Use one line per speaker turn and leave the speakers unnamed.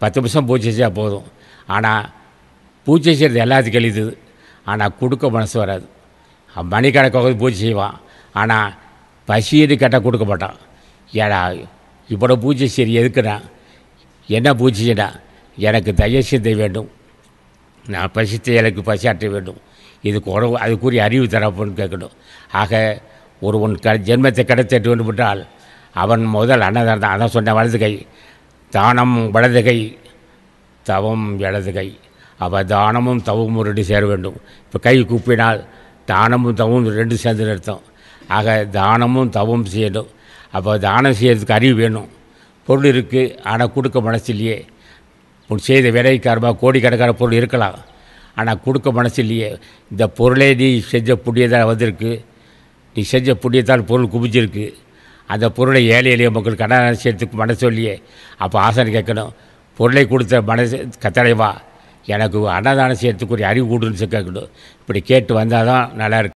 பத்து நிமிஷம் பூஜை செஞ்சால் போதும். ஆனால் பூஜை செய்கிறது எல்லாத்துக்கும் எளிது. ஆனால் கொடுக்க மனசு வராது. மணிக்கணக்காக பூஜை செய்வான். ஆனால் பசின்னு கேட்டால் கொடுக்க மாட்டான். ஏடா இவ்வளோ பூஜை சரி எதுக்குண்ணா என்ன பூஜை செய்யடா? எனக்கு தயவு வேண்டும். நான் பசித்து எனக்கு பசியாற்ற வேண்டும். இதுக்கு உறவு அதுக்குரிய அறிவு தரப்புன்னு கேட்கணும். ஆக ஒருவன் க ஜென்மத்தை கிடைத்திட்டு வேண்டுமென்றால் அவன் முதல் அன்னதான் தான். அதான் சொன்ன வலது கை. தானம் வலதுகை தவம் இடதுகை. அப்போ தானமும் தவமும் ரெண்டு சேர வேண்டும். இப்போ கை கூப்பினால் தானமும் தவமும் ரெண்டு சேர்ந்து நிறுத்தம் ஆக தானமும் தவமும் செய்யணும். அப்போ தானம் செய்கிறதுக்கு அறிவு வேணும். பொருள் இருக்குது ஆனால் கொடுக்க மனசு இல்லையே உன் செய்த காரணமாக கோடிக்கணக்கான பொருள் இருக்கலாம். ஆனால் கொடுக்க மனசு இல்லையே இந்த பொருளே நீ செஞ்ச புண்ணியதாக வந்திருக்கு. நீ செஞ்ச புண்ணியத்தால் பொருள் குவிஞ்சிருக்கு. அந்த பொருளை ஏழை எளிய மக்கள் கடன் செய்யறதுக்கு மனசு சொல்லியே அப்போ ஆசனை கேட்கணும் பொருளை கொடுத்த மனசு கத்தலைவா எனக்கு அன்னதானம் செய்யறதுக்குரிய அறிவு கூடுன்னு கேட்கணும். இப்படி கேட்டு வந்தால் தான் நல்லா